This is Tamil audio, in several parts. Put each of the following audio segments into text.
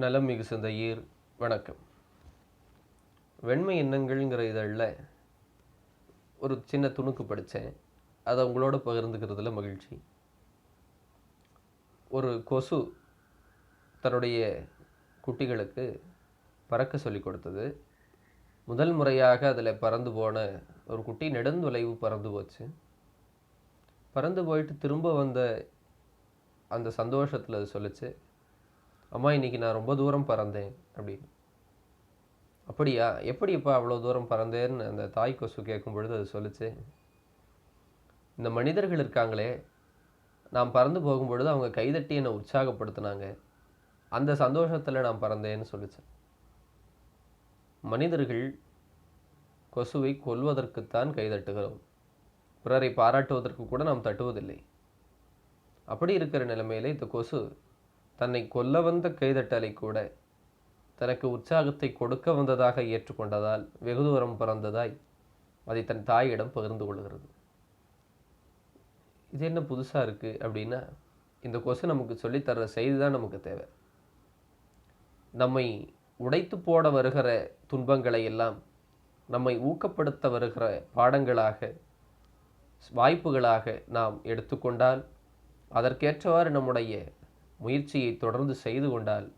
நலம் மிகு சிந்தையீர் வணக்கம். வெண்மை எண்ணங்கள்ங்கிற இதழில் ஒரு சின்ன துணுக்கு படித்தேன். அதை உங்களோட பகிர்ந்துக்கிறதுல மகிழ்ச்சி. ஒரு கொசு தன்னுடைய குட்டிகளுக்கு பறக்க சொல்லி கொடுத்தது. முதல் முறையாக அதில் பறந்து போன ஒரு குட்டி நெடுந்தொலைவு பறந்து போச்சு. பறந்து போயிட்டு திரும்ப வந்த அந்த சந்தோஷத்தில் அது சொல்லிச்சு. அம்மா இன்னைக்கு நான் ரொம்ப தூரம் பறந்தேன் அப்படின்னு. அப்படியா? எப்படிப்பா அவ்வளோ தூரம் பறந்தேன்னு அந்த தாய் கொசு கேட்கும் பொழுது அது சொல்லுச்சு. இந்த மனிதர்கள் இருக்காங்களே நான் பறந்து போகும்பொழுது அவங்க கைதட்டி என்னை உற்சாகப்படுத்தினாங்க. அந்த சந்தோஷத்தில் நான் பறந்தேன்னு சொல்லிச்சேன் மனிதர்கள் கொசுவை கொல்வதற்குத்தான் கைதட்டுகிறோம். பிறரை பாராட்டுவதற்கு கூட நாம் தட்டுவதில்லை. அப்படி இருக்கிற நிலைமையில் இந்த கொசு தன்னை கொல்ல வந்த கைதட்டலை கூட தனக்கு உற்சாகத்தை கொடுக்க வந்ததாக ஏற்றுக்கொண்டதால் வெகு தூரம் பிறந்ததாய் அதை தன் தாயிடம் பகிர்ந்து கொள்கிறது. இது என்ன புதுசாக இருக்குது அப்படின்னா இந்த கொசு நமக்கு சொல்லித்தர்ற செய்தி தான் நமக்கு தேவை. நம்மை உடைத்து போட வருகிற துன்பங்களை எல்லாம் நம்மை ஊக்கப்படுத்த வருகிற பாடங்களாக வாய்ப்புகளாக நாம் எடுத்துக்கொண்டால் அதற்கேற்றவாறு நம்முடைய முயற்சியை தொடர்ந்து செய்து கொண்டால்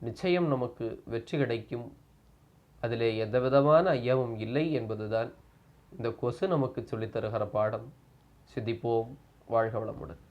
நிச்சயம் நமக்கு வெற்றி கிடைக்கும். அதிலே எந்தவிதமான ஐயமும் இல்லை என்பதுதான் இந்த கொசு நமக்கு சொல்லித்தருகிற பாடம். சிந்திப்போம். வாழ்க வளமுடன்.